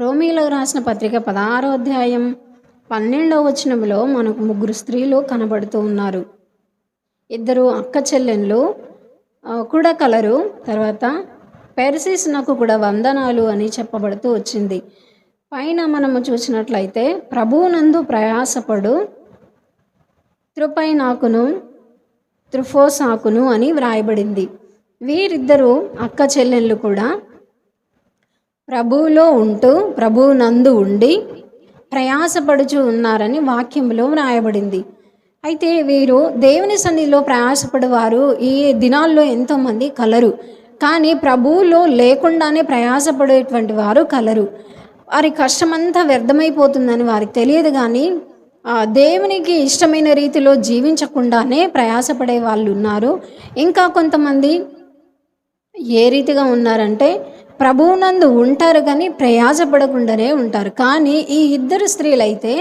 రోమీలో రాసిన పత్రిక పదహారో అధ్యాయం పన్నెండవ వచనంలో మనకు ముగ్గురు స్త్రీలు కనబడుతూ ఉన్నారు. ఇద్దరు అక్క చెల్లెళ్ళు కూడా కలరు తర్వాత పెరిసిస్ నాకు కూడా వందనాలు అని చెప్పబడుతూ వచ్చింది. పైన మనము చూసినట్లయితే ప్రభువునందు ప్రయాసపడు త్రుపైనాకును త్రుఫోసాకును అని వ్రాయబడింది. వీరిద్దరూ అక్క చెల్లెళ్ళు కూడా ప్రభువులో ఉంటూ ప్రభువు నందు ఉండి ప్రయాసపడుచు ఉన్నారని వాక్యంలో వ్రాయబడింది. అయితే వీరు దేవుని సన్నిధిలో ప్రయాసపడేవారు ఈ దినాల్లో ఎంతోమంది కలరు. కానీ ప్రభువులో లేకుండానే ప్రయాసపడేటువంటి వారు కలరు. వారి కష్టమంతా వ్యర్థమైపోతుందని వారికి తెలియదు కానీ దేవునికి ఇష్టమైన రీతిలో జీవించకుండానే ప్రయాసపడే వాళ్ళు ఉన్నారు. ఇంకా కొంతమంది ఏ రీతిగా ఉన్నారంటే ప్రభువునందు ఉంటారు కానీ ప్రయాసపడకుండానే ఉంటారు. కానీ ఈ ఇద్దరు స్త్రీలైతే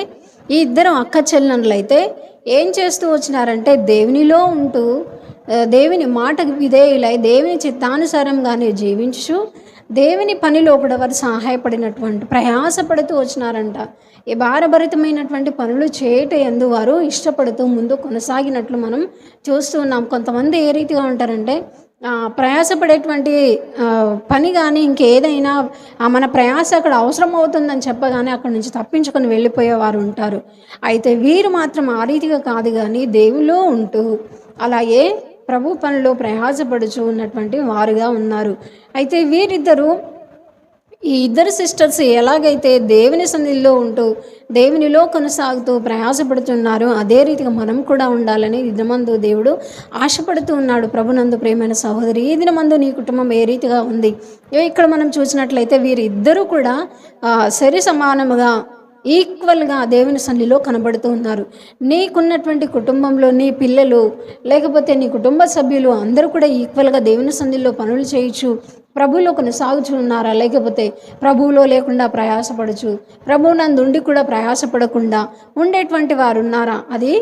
ఈ ఇద్దరు అక్క చెల్లెళ్ళైతే ఏం చేస్తూ వచ్చినారంటే దేవునిలో ఉంటూ దేవుని మాటకు విధేయులై దేవుని చిత్తానుసారంగానే జీవించు దేవుని పనిలో కూడా వారు సహాయపడినటువంటి ప్రయాసపడుతూ వచ్చినారంట. ఈ భారభరితమైనటువంటి పనులు చేయట ఎందు వారు ఇష్టపడుతూ ముందు కొనసాగినట్లు మనం చూస్తూ ఉన్నాం. కొంతమంది ఏ రీతిగా ఉంటారంటే ప్రయాసపడేటువంటి పని కానీ ఇంకేదైనా మన ప్రయాస అక్కడ అవసరం అవుతుందని చెప్పగానే అక్కడి నుంచి తప్పించుకొని వెళ్ళిపోయేవారు ఉంటారు. అయితే వీరు మాత్రం ఆ రీతిగా కాదు కానీ దేవులో ఉంటూ అలాగే ప్రభు పనిలో ప్రయాసపడుచు ఉన్నటువంటి వారుగా ఉన్నారు. అయితే వీరిద్దరూ ఈ ఇద్దరు సిస్టర్స్ ఎలాగైతే దేవుని సన్నిధిలో ఉంటూ దేవునిలో కొనసాగుతూ ప్రయాసపడుతున్నారు. అదే రీతిగా మనం కూడా ఉండాలని దినమందు దేవుడు ఆశపడుతూ ఉన్నాడు. ప్రభునందు ప్రేమైన సహోదరి ఈ దినమందు నీ కుటుంబం ఏ రీతిగా ఉంది? ఇక్కడ మనం చూసినట్లయితే వీరిద్దరూ కూడా సరి సమానముగా ఈక్వల్గా దేవుని సన్నిలో కనబడుతూ ఉన్నారు. నీకున్నటువంటి కుటుంబంలో నీ పిల్లలు లేకపోతే నీ కుటుంబ సభ్యులు అందరూ కూడా ఈక్వల్గా దేవుని సన్నిలో పనులు చేయొచ్చు. ప్రభువులో కొనసాగుచు ఉన్నారా లేకపోతే ప్రభువులో లేకుండా ప్రయాసపడచ్చు. ప్రభువు నందుండి కూడా ప్రయాసపడకుండా ఉండేటువంటి వారు ఉన్నారా అది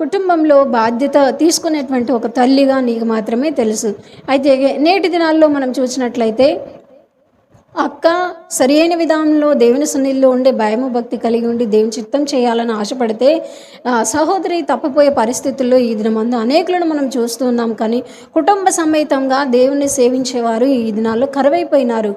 కుటుంబంలో బాధ్యత తీసుకునేటువంటి ఒక తల్లిగా నీకు మాత్రమే తెలుసు. అయితే నేటి దినాల్లో మనం చూసినట్లయితే అక్క సరి అయిన విధానంలో దేవుని సన్నిధిలో ఉండే భయము భక్తి కలిగి ఉండి దేవుని చిత్తం చేయాలని ఆశపడితే సహోదరి తప్పిపోయే పరిస్థితుల్లో ఈ దినమందు అనేకులను మనం చూస్తూ ఉన్నాం. కానీ కుటుంబ సమేతంగా దేవుని సేవించేవారు ఈ దినాల్లో కరువైపోయినారు.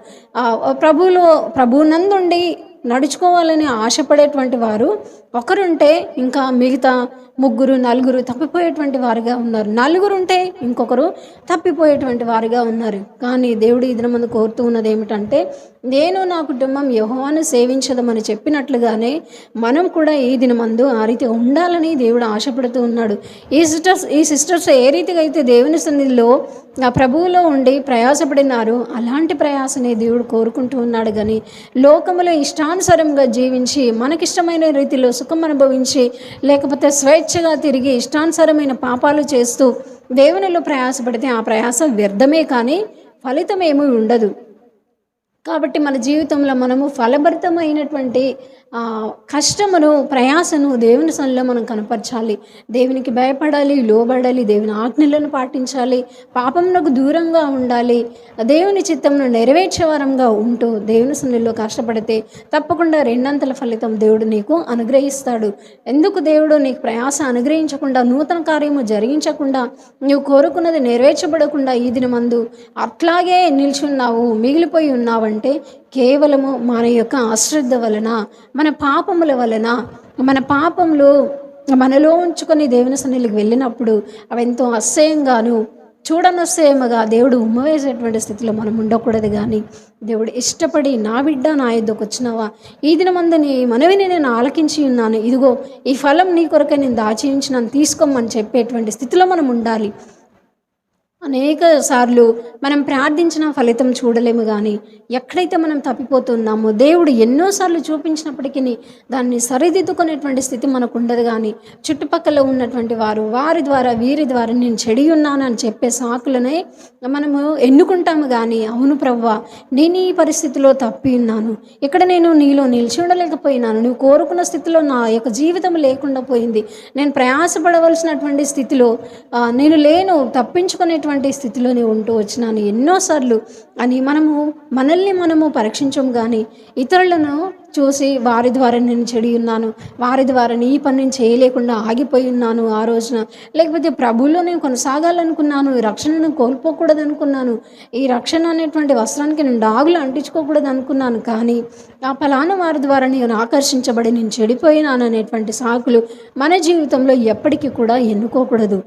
ప్రభువులో ప్రభువునందుండి నడుచుకోవాలని ఆశపడేటువంటి వారు ఒకరుంటే ఇంకా మిగతా ముగ్గురు నలుగురు తప్పిపోయేటువంటి వారుగా ఉన్నారు. నలుగురు ఉంటే ఇంకొకరు తప్పిపోయేటువంటి వారుగా ఉన్నారు. కానీ దేవుడు ఈ దినమందు కోరుతూ ఉన్నది ఏమిటంటే నేను నా కుటుంబం యహోవాను సేవించదమని చెప్పినట్లుగానే మనం కూడా ఈ దినమందు ఆ రీతి ఉండాలని దేవుడు ఆశపడుతూ ఉన్నాడు. ఈ సిస్టర్స్ ఈ సిస్టర్స్ ఏ రీతిగా అయితే దేవుని సన్నిధిలో ఆ ప్రభువులో ఉండి ప్రయాసపడినారు అలాంటి ప్రయాసనే దేవుడు కోరుకుంటూ ఉన్నాడు. కానీ లోకములో ఇష్టానుసారంగా జీవించి మనకిష్టమైన రీతిలో సుఖం అనుభవించి లేకపోతే స్వేచ్ఛగా తిరిగి ఇష్టానుసారమైన పాపాలు చేస్తూ దేవునిలో ప్రయాసపడితే ఆ ప్రయాసం వ్యర్థమే కానీ ఫలితం ఏమీ ఉండదు. కాబట్టి మన జీవితంలో మనము ఫలభరితమైనటువంటి కష్టమును ప్రయాసను దేవుని సన్నిలో మనం కనపరచాలి. దేవునికి భయపడాలి లోబడాలి దేవుని ఆజ్ఞలను పాటించాలి పాపమునకు దూరంగా ఉండాలి దేవుని చిత్తంను నెరవేర్చే వారంగా ఉంటూ దేవుని సన్నిలో కష్టపడితే తప్పకుండా రెండంతల ఫలితం దేవుడు నీకు అనుగ్రహిస్తాడు. ఎందుకు దేవుడు నీకు ప్రయాస అనుగ్రహించకుండా నూతన కార్యము జరిగించకుండా నువ్వు కోరుకున్నది నెరవేర్చబడకుండా ఈ దినమందు అట్లాగే నిల్చున్నావు మిగిలిపోయి అంటే కేవలము మన యొక్క అశ్రద్ధ వలన మన పాపముల వలన మన పాపములు మనలో ఉంచుకొని దేవుని సన్నిధికి వెళ్ళినప్పుడు అవి ఎంతో అసహ్యంగాను చూడనొస్తేమగా దేవుడు ఉమ్మవేసేటువంటి స్థితిలో మనం ఉండకూడదు కానీ దేవుడు ఇష్టపడి నా బిడ్డ నా యుద్ధకు వచ్చినావా? ఈ దినమందు నీ మనవిని నేను ఆలకించి ఉన్నాను. ఇదిగో ఈ ఫలం నీ కొరకే నేను దాచి నన్ను తీసుకోమని చెప్పేటువంటి స్థితిలో మనం ఉండాలి. అనేక సార్లు మనం ప్రార్థించిన ఫలితం చూడలేము కానీ ఎక్కడైతే మనం తప్పిపోతున్నామో దేవుడు ఎన్నోసార్లు చూపించినప్పటికీ దాన్ని సరిదిద్దుకునేటువంటి స్థితి మనకు ఉండదు కానీ చుట్టుపక్కల ఉన్నటువంటి వారు వారి ద్వారా వీరి ద్వారా నేను చెడి ఉన్నాను అని చెప్పే సాకులనే మనము ఎన్నుకుంటాము కానీ అవును ప్రవ్వా నేను ఈ పరిస్థితిలో తప్పి ఉన్నాను. ఇక్కడ నేను నీలో నిలిచి ఉండలేకపోయినాను. నువ్వు కోరుకున్న స్థితిలో నా యొక్క జీవితం లేకుండా పోయింది. నేను ప్రయాసపడవలసినటువంటి స్థితిలో నేను లేను తప్పించుకునేటువంటి అనేటువంటి స్థితిలోనే ఉంటూ వచ్చినాను ఎన్నోసార్లు అని మనము మనల్ని మనము పరీక్షించం కానీ ఇతరులను చూసి వారి ద్వారా నేను చెడి ఉన్నాను వారి ద్వారా ఈ పని నేను చేయలేకుండా ఆగిపోయి ఉన్నాను ఆ రోజున. లేకపోతే ప్రభువులో నేను కొనసాగాలనుకున్నాను ఈ రక్షణను కోల్పోకూడదు అనుకున్నాను ఈ రక్షణ అనేటువంటి వస్త్రానికి నేను డాగులు అంటించుకోకూడదు అనుకున్నాను కానీ ఆ ఫలాను వారి ద్వారా నేను ఆకర్షించబడి నేను చెడిపోయినాను అనేటువంటి సాకులు మన జీవితంలో ఎప్పటికీ కూడా ఎన్నుకోకూడదు.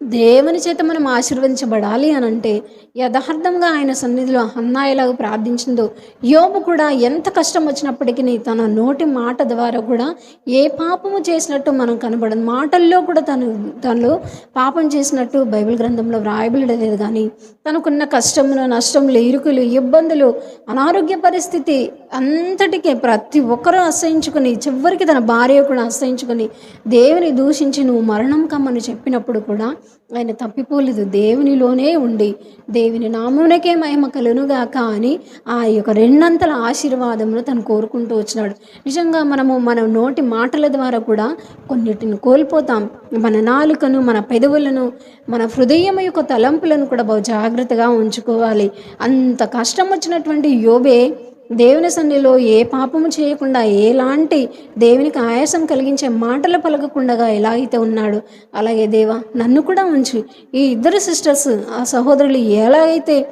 దేవుని చేత మనం ఆశీర్వదించబడాలి అని అంటే యథార్థంగా ఆయన సన్నిధిలో అన్నాయలాగా ప్రార్థించిందో యోబు కూడా ఎంత కష్టం వచ్చినప్పటికీ తన నోటి మాట ద్వారా కూడా ఏ పాపము చేసినట్టు మనం కనబడదు. మాటల్లో కూడా తను తనలో పాపం చేసినట్టు బైబిల్ గ్రంథంలో వ్రాయబడలేదు కానీ తనకున్న కష్టములు నష్టములు ఇరుకులు ఇబ్బందులు అనారోగ్య పరిస్థితి అంతటికే ప్రతి ఒక్కరూ అసహించుకుని చివరికి తన భార్య కూడా అసహించుకుని దేవుని దూషించి నువ్వు మరణం కమ్మని చెప్పినప్పుడు కూడా ఆయన తప్పిపోలేదు. దేవునిలోనే ఉండి దేవుని నామునకే మహిమ కలునుగాక అని ఆ యొక్క రెండంతల ఆశీర్వాదమును తను కోరుకుంటూ వచ్చినాడు. నిజంగా మనము మన నోటి మాటల ద్వారా కూడా కొన్నిటిని కోల్పోతాం. మన నాలుకను మన పెదవులను మన హృదయం యొక్క తలంపులను కూడా బహు జాగ్రత్తగా ఉంచుకోవాలి. అంత కష్టం వచ్చినటువంటి యోబే దేవుని సన్నిలో ఏ పాపము చేయకుండా ఎలాంటి దేవునికి ఆయాసం కలిగించే మాటలు పలకకుండా ఎలా అయితే ఉన్నాడు అలాగే దేవా నన్ను కూడా ఉంచి. ఈ ఇద్దరు సిస్టర్స్ ఆ సహోదరులు ఎలాగైతే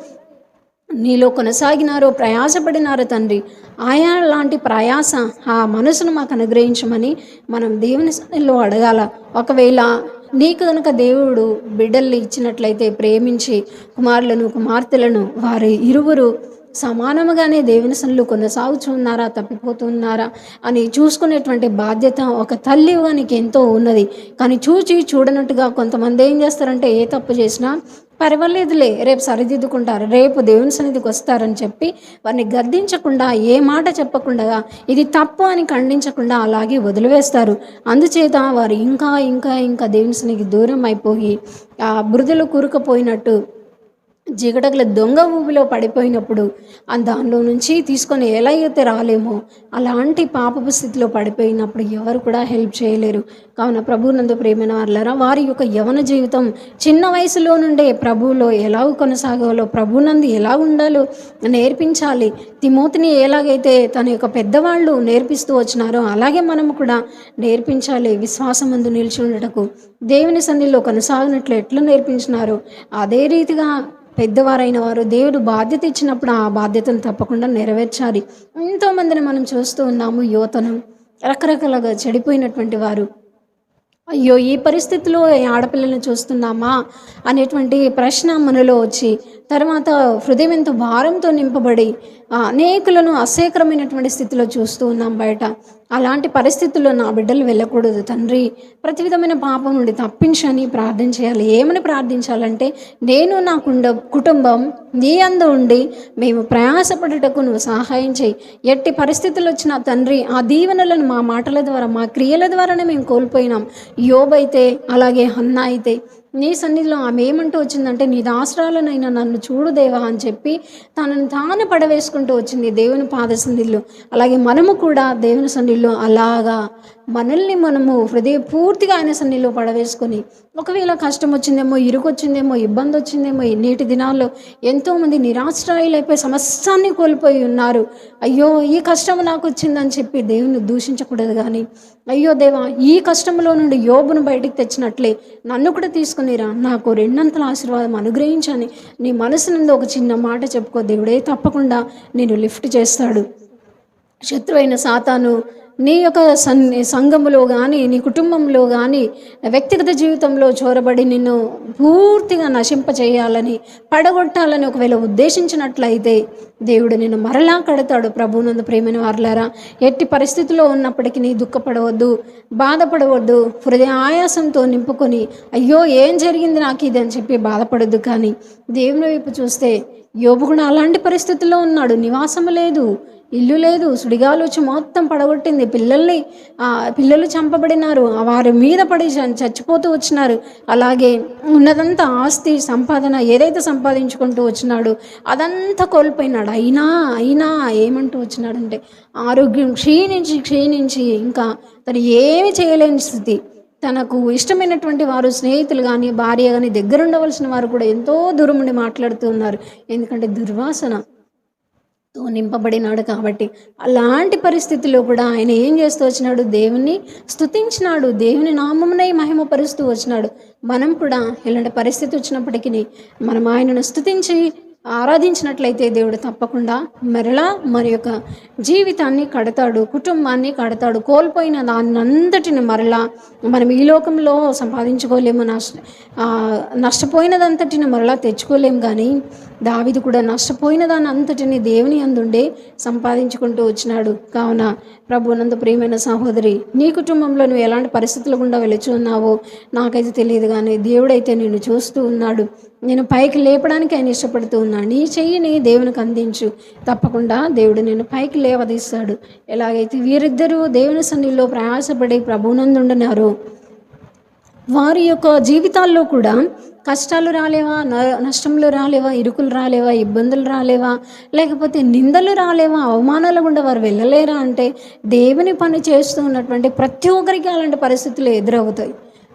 నీలో కొనసాగినారో ప్రయాసపడినారో తండ్రి ఆయా లాంటి ప్రయాస ఆ మనసును మాకు అనుగ్రహించమని మనం దేవుని సన్నిలో అడగాల. ఒకవేళ నీకు కనుక దేవుడు బిడ్డల్ని ఇచ్చినట్లయితే ప్రేమించి కుమారులను కుమార్తెలను వారి ఇరువురు సమానముగానే దేవుని సన్నిలో కొనసాగుచున్నారా తప్పిపోతున్నారా అని చూసుకునేటువంటి బాధ్యత ఒక తల్లిగా నీకు ఎంతో ఉన్నది. కానీ చూచి చూడనట్టుగా కొంతమంది ఏం చేస్తారంటే ఏ తప్పు చేసినా పర్వాలేదులే రేపు సరిదిద్దుకుంటారు రేపు దేవుని సన్నిధికి వస్తారని చెప్పి వారిని గద్దించకుండా ఏ మాట చెప్పకుండా ఇది తప్పు అని ఖండించకుండా అలాగే వదిలివేస్తారు. అందుచేత వారు ఇంకా ఇంకా ఇంకా దేవుని సన్నిధికి దూరం అయిపోయి ఆ బురదలో కూరుకుపోయినట్టు జిగటగల దొంగ ఊబిలో పడిపోయినప్పుడు ఆ దానిలో నుంచి తీసుకొని ఎలా అయితే రాలేమో అలాంటి పాపపు స్థితిలో పడిపోయినప్పుడు ఎవరు కూడా హెల్ప్ చేయలేరు. కావున ప్రభువునందు ప్రేమైన వాళ్ళరా వారి యొక్క యవన జీవితం చిన్న వయసులో నుండే ప్రభువులో ఎలా కొనసాగాలో ప్రభునందు ఎలా ఉండాలో నేర్పించాలి. తిమోతిని ఎలాగైతే తన యొక్క పెద్దవాళ్ళు నేర్పిస్తూ వచ్చినారో అలాగే మనము కూడా నేర్పించాలి. విశ్వాసం ముందు నిలిచి ఉండటకు దేవుని సన్నిధిలో కొనసాగినట్లు ఎట్లా నేర్పించినారో? అదే రీతిగా పెద్దవారైన వారు దేవుడు బాధ్యత ఇచ్చినప్పుడు ఆ బాధ్యతను తప్పకుండా నెరవేర్చాలి. ఎంతోమందిని మనం చూస్తూ ఉన్నాము యువతను. రకరకాలుగా చెడిపోయినటువంటి వారు. అయ్యో ఈ పరిస్థితిలో ఆడపిల్లల్ని చూస్తున్నామా అనేటువంటి ప్రశ్న మనలో వచ్చి తర్వాత హృదయం ఎంతో భారంతో నింపబడి అనేకులను అసేకరమైనటువంటి స్థితిలో చూస్తూ ఉన్నాం బయట. అలాంటి పరిస్థితుల్లో నా బిడ్డలు వెళ్ళకూడదు తండ్రి. ప్రతి విధమైన పాపం నుండి తప్పించని ప్రార్థన చేయాలి. ఏమని ప్రార్థించాలంటే నేను నా కుండ కుటుంబం నీ అందు ఉండి మేము ప్రయాసపడుటకు నువ్వు సహాయం చేయి. ఎట్టి పరిస్థితులు వచ్చిన తండ్రి ఆ దీవెనలను మా మాటల ద్వారా మా క్రియల ద్వారానే మేము కోల్పోయినాం. యోబైతే అలాగే హన్న అయితే నీ సన్నిధిలో ఆమె ఏమంటూ వచ్చిందంటే నీ దాసరాలనైనా నన్ను చూడు దేవా అని చెప్పి తనను తాను పడవేసుకుంటూ వచ్చింది దేవుని పాద సన్నిధిలో. అలాగే మనము కూడా దేవుని సన్నిధిలో అలాగా మనల్ని మనము హృదయపూర్తిగా ఆయన సన్నిలో పడవేసుకొని ఒకవేళ కష్టం వచ్చిందేమో ఇరుకు వచ్చిందేమో ఇబ్బంది వచ్చిందేమో నేటి దినాల్లో ఎంతోమంది నిరాశ్రాయులైపోయి సమస్తాన్ని కోల్పోయి ఉన్నారు. అయ్యో ఈ కష్టం నాకు వచ్చిందని చెప్పి దేవుని దూషించకూడదు కానీ అయ్యో దేవా ఈ కష్టంలో నుండి యోబును బయటికి తెచ్చినట్లే నన్ను కూడా తీసుకునిరా. నాకు రెండంతల ఆశీర్వాదం అనుగ్రహించని నీ మనసు నుండి ఒక చిన్న మాట చెప్పుకో. దేవుడే తప్పకుండా నేను లిఫ్ట్ చేస్తాడు. శత్రువైన సాతాను నీ యొక్క సన్ సంఘములో కానీ నీ కుటుంబంలో కానీ వ్యక్తిగత జీవితంలో చోరబడి నిన్ను పూర్తిగా నశింపచేయాలని పడగొట్టాలని ఒకవేళ ఉద్దేశించినట్లయితే దేవుడు నిన్ను మరలా కడతాడు ప్రభునందు ప్రేమని వారులారా. ఎట్టి పరిస్థితిలో ఉన్నప్పటికీ నీ దుఃఖపడవద్దు బాధపడవద్దు హృదయ ఆయాసంతో నింపుకొని అయ్యో ఏం జరిగింది నాకు ఇది అని చెప్పి బాధపడద్దు కానీ దేవుని వైపు చూస్తే యోబు కూడా అలాంటి పరిస్థితుల్లో ఉన్నాడు నివాసం లేదు. ఇల్లు లేదు సుడిగాలు వచ్చి మొత్తం పడగొట్టింది. పిల్లల్ని పిల్లలు చంపబడినారు. వారి మీద పడి చచ్చిపోతూ వచ్చినారు. అలాగే ఉన్నదంతా ఆస్తి సంపాదన ఏదైతే సంపాదించుకుంటూ వచ్చినాడు అదంతా కోల్పోయినాడు. అయినా అయినా ఏమంటూ వచ్చినాడంటే ఆరోగ్యం క్షీణించి క్షీణించి ఇంకా తను ఏమి చేయలేని స్థితి. తనకు ఇష్టమైనటువంటి వారు స్నేహితులు కానీ భార్య కానీ దగ్గర ఉండవలసిన వారు కూడా ఎంతో దూరం ఉండి మాట్లాడుతూ ఉన్నారు. ఎందుకంటే దుర్వాసన. తో నింపబడినాడు కాబట్టి అలాంటి పరిస్థితిలో కూడా ఆయన ఏం చేస్తూ వచ్చినాడు? దేవుని స్తుతించినాడు. దేవుని నామమునై మహిమపరుస్తూ వచ్చినాడు. మనం కూడా ఇలాంటి పరిస్థితి వచ్చినప్పటికీ మనం ఆయనను స్థుతించి ఆరాధించినట్లయితే దేవుడు తప్పకుండా మరలా మరి యొక్క జీవితాన్ని కడతాడు కుటుంబాన్ని కడతాడు కోల్పోయిన దాన్ని అంతటిని మరలా మనం ఈ లోకంలో సంపాదించుకోలేము నష్ట నష్టపోయినదంతటిని మరలా తెచ్చుకోలేము కానీ దావిది కూడా నష్టపోయిన దాని అంతటిని దేవుని అందుండే సంపాదించుకుంటూ వచ్చినాడు. కావున ప్రభు నందు ప్రియమైన సహోదరి నీ కుటుంబంలో నువ్వు ఎలాంటి పరిస్థితులు గుండా వెళుచు ఉన్నావో నాకైతే తెలియదు కానీ దేవుడైతే నిన్ను చూస్తూ ఉన్నాడు. నేను పైకి లేపడానికి ఆయన ఇష్టపడుతూ ఉన్నాను నీ చెయ్యిని దేవునికి అందించు. తప్పకుండా దేవుడు నేను పైకి లేవదీస్తాడు. ఎలాగైతే వీరిద్దరూ దేవుని సన్నిధిలో ప్రయాసపడి ప్రభునందుండున్నారో వారి యొక్క జీవితాల్లో కూడా కష్టాలు రాలేవా? న- నష్టంలో రాలేవా? ఇరుకులు రాలేవా? ఇబ్బందులు రాలేవా? లేకపోతే నిందలు రాలేవా? అవమానాలు గుండా వారు వెళ్ళలేరా? అంటే దేవుని పని చేస్తూ ఉన్నటువంటి ప్రతి ఒక్కరికి అలాంటి పరిస్థితులు ఎదురవుతాయి.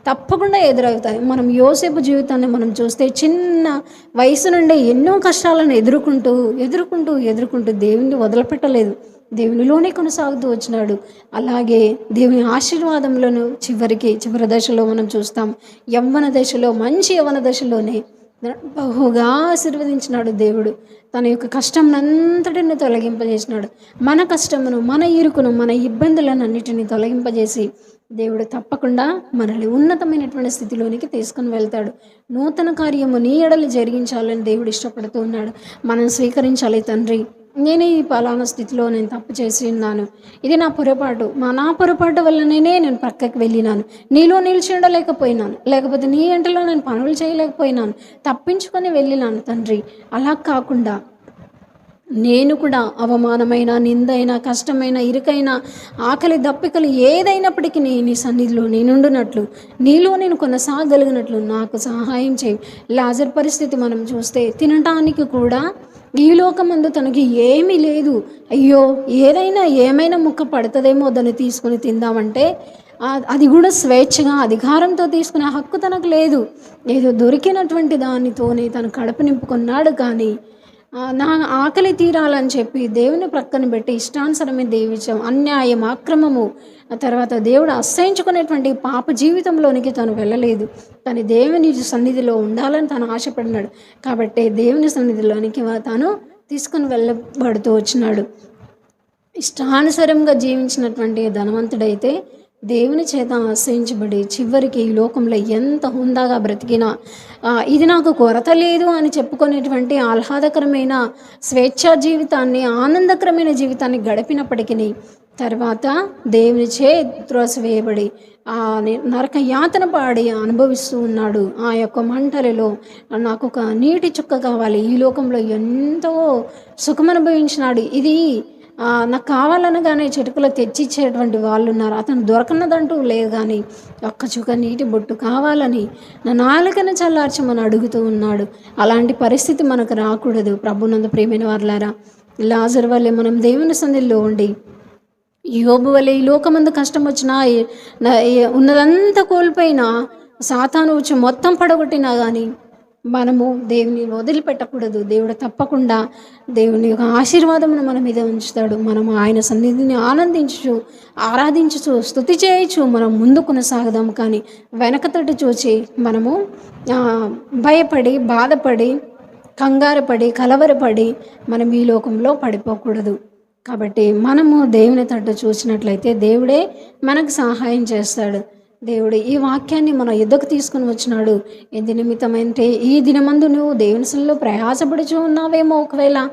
తప్పకుండా ఎదురవుతాయి. మనం యోసేపు జీవితాన్ని మనం చూస్తే చిన్న వయసు నుండే ఎన్నో కష్టాలను ఎదుర్కొంటూ ఎదుర్కొంటూ ఎదుర్కొంటూ దేవుణ్ణి వదలపెట్టలేదు. దేవునిలోనే కొనసాగుతూ వచ్చినాడు. అలాగే దేవుని ఆశీర్వాదంలోను చివరికి చివరి దశలో మనం చూస్తాం. యవ్వన దశలో మంచి యవ్వన దశలోనే బహుగా ఆశీర్వదించినాడు దేవుడు. తన యొక్క కష్టంనంతటిని తొలగింపజేసినాడు. మన కష్టమును మన ఇరుకును మన ఇబ్బందులను అన్నిటిని తొలగింపజేసి దేవుడు తప్పకుండా మనల్ని ఉన్నతమైనటువంటి స్థితిలోనికి తీసుకుని వెళ్తాడు. నూతన కార్యము నీ ఎడలు జరిగించాలని దేవుడు ఇష్టపడుతూ ఉన్నాడు. మనం స్వీకరించాలి తండ్రి. నేను ఈ పలానా స్థితిలో నేను తప్పు చేసి ఉన్నాను. ఇది నా పొరపాటు. మా నా పొరపాటు వల్లనే నేను పక్కకి వెళ్ళినాను. నీలో నిలిచిండలేకపోయినాను. లేకపోతే నీ ఎంటలో నేను పనులు చేయలేకపోయినాను. తప్పించుకొని వెళ్ళినాను తండ్రి. అలా కాకుండా నేను కూడా అవమానమైన నిందైన కష్టమైన ఇరుకైన ఆకలి దప్పికలు ఏదైనప్పటికీ నీ నీ సన్నిధిలో నేనుండునట్లు నీలో నేను కొనసాగలిగినట్లు నాకు సహాయం చేయి. లాజర్ పరిస్థితి మనం చూస్తే తినటానికి కూడా ఈ లోకమందు తనకి ఏమీ లేదు. అయ్యో ఏదైనా ఏమైనా ముక్క పడుతుందేమో దాన్ని తీసుకుని తిందామంటే అది కూడా స్వేచ్ఛగా అధికారంతో తీసుకునే హక్కు తనకు లేదు. ఏదో దొరికినటువంటి దానితోనే తను కడుపు నింపుకున్నాడు కానీ నా ఆకలి తీరాలని చెప్పి దేవుని ప్రక్కన పెట్టి ఇష్టానుసరమే దేవించం. అన్యాయం అక్రమము ఆ తర్వాత దేవుడు అసహించుకునేటువంటి పాప జీవితంలోనికి తను వెళ్ళలేదు. కానీ దేవుని సన్నిధిలో ఉండాలని తను ఆశపడినాడు. కాబట్టి దేవుని సన్నిధిలోనికి తాను తీసుకుని వెళ్ళబడుతూ వచ్చినాడు. ఇష్టానుసారంగా జీవించినటువంటి ధనవంతుడైతే దేవుని చేత ఆశ్రయించబడి చివరికి ఈ లోకంలో ఎంత హుందాగా బ్రతికినా ఇది నాకు కొరత లేదు అని చెప్పుకునేటువంటి ఆహ్లాదకరమైన స్వేచ్ఛా జీవితాన్ని ఆనందకరమైన జీవితాన్ని గడిపినప్పటికీ తర్వాత దేవుని చే త్రోసివేయబడి ఆ నరక యాతన పాడి అనుభవిస్తూ ఉన్నాడు. ఆ యొక్క మంటలలో నాకు ఒక నీటి చుక్క కావాలి. ఈ లోకంలో ఎంతో సుఖం అనుభవించినాడు. ఇది నాకు కావాలనగానే చిటుకలో తెచ్చిచ్చేటువంటి వాళ్ళు ఉన్నారు. అతను దొరకనదంటూ లేదు కానీ ఒక్క చుక్క నీటి బొట్టు కావాలని నా నాలుకను చల్లార్చమని అడుగుతూ ఉన్నాడు. అలాంటి పరిస్థితి మనకు రాకూడదు. ప్రభునందు ప్రేమైన వారులారా లాజర్ వల్లే మనం దేవుని సందిలో ఉండి యోబు వలె ఈ లోకమందు కష్టం వచ్చినా ఉన్నదంతా కోల్పోయినా సాతాను వచ్చి మొత్తం పడగొట్టినా కానీ మనము దేవుని వదిలిపెట్టకూడదు. దేవుడు తప్పకుండా దేవుని యొక్క ఆశీర్వాదమును మన మీద ఉంచుతాడు. మనం ఆయన సన్నిధిని ఆనందించు ఆరాధించు స్థుతి చేయొచ్చు మనం ముందు కొనసాగదాం. కానీ వెనకతటి చూచి మనము భయపడి బాధపడి కంగారుపడి కలవరపడి మనం ఈ లోకంలో పడిపోకూడదు. కాబట్టి మనము దేవుని తట్టు చూసినట్లయితే దేవుడే మనకు సహాయం చేస్తాడు. దేవుడు ఈ వాక్యాన్ని మన యుద్ధకు తీసుకుని వచ్చినాడు. ఎందు నిమిత్తమంటే ఈ దినమందు నువ్వు దేవుని సన్నిధిలో ప్రయాసపడుచు ఉన్నావేమో ఒకవేళ?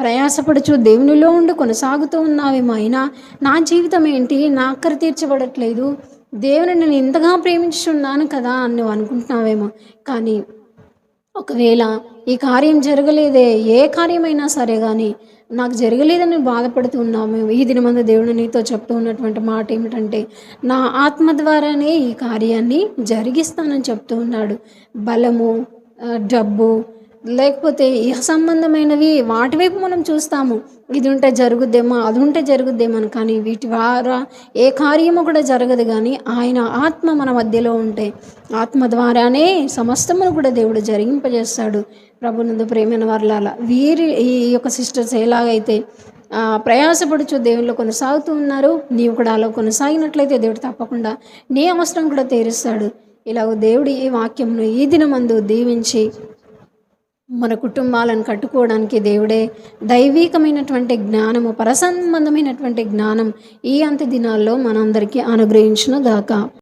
ప్రయాసపడుచు దేవునిలో ఉండి కొనసాగుతూ ఉన్నావేమో అయినా నా జీవితం ఏంటి? నా అక్కర తీర్చబడట్లేదు. దేవుని నేను ఇంతగా ప్రేమించున్నాను కదా అని నువ్వు అనుకుంటున్నావేమో. కానీ ఒకవేళ ఈ కార్యం జరగలేదే ఏ కార్యమైనా సరే కానీ నాకు జరగలేదని బాధపడుతూ ఉన్నాము ఈ దినమందు దేవుడు నీతో చెప్తూ ఉన్నటువంటి మాట ఏమిటంటే నా ఆత్మ ద్వారానే ఈ కార్యాన్ని జరిగిస్తానని చెప్తూ ఉన్నాడు. బలము డబ్బు లేకపోతే ఇహ సంబంధమైనవి వాటి వైపు మనం చూస్తాము. ఇది ఉంటే జరుగుద్దేమో అది ఉంటే జరుగుద్దేమో అని కానీ వీటి ద్వారా ఏ కార్యము కూడా జరగదు కానీ ఆయన ఆత్మ మన మధ్యలో ఉంటే ఆత్మ ద్వారానే సమస్తమును కూడా దేవుడు జరిగింపజేస్తాడు. ప్రభునందు ప్రేమైన వర్లాల వీరి ఈ యొక్క సిస్టర్స్ ఎలాగైతే ప్రయాసపడుచు దేవుళ్ళు కొనసాగుతూ ఉన్నారు నీవు కూడా అలా కొనసాగినట్లయితే దేవుడు తప్పకుండా నీ అవసరం కూడా తీరుస్తాడు. ఇలాగ దేవుడు ఈ వాక్యంను ఈ దినమందు దీవించి మన కుటుంబాలను కట్టుకోవడానికి దేవుడే దైవీకమైనటువంటి జ్ఞానము పరసంబంధమైనటువంటి జ్ఞానం ఈ అంత్య దినాల్లో మనందరికీ అనుగ్రహించును గాక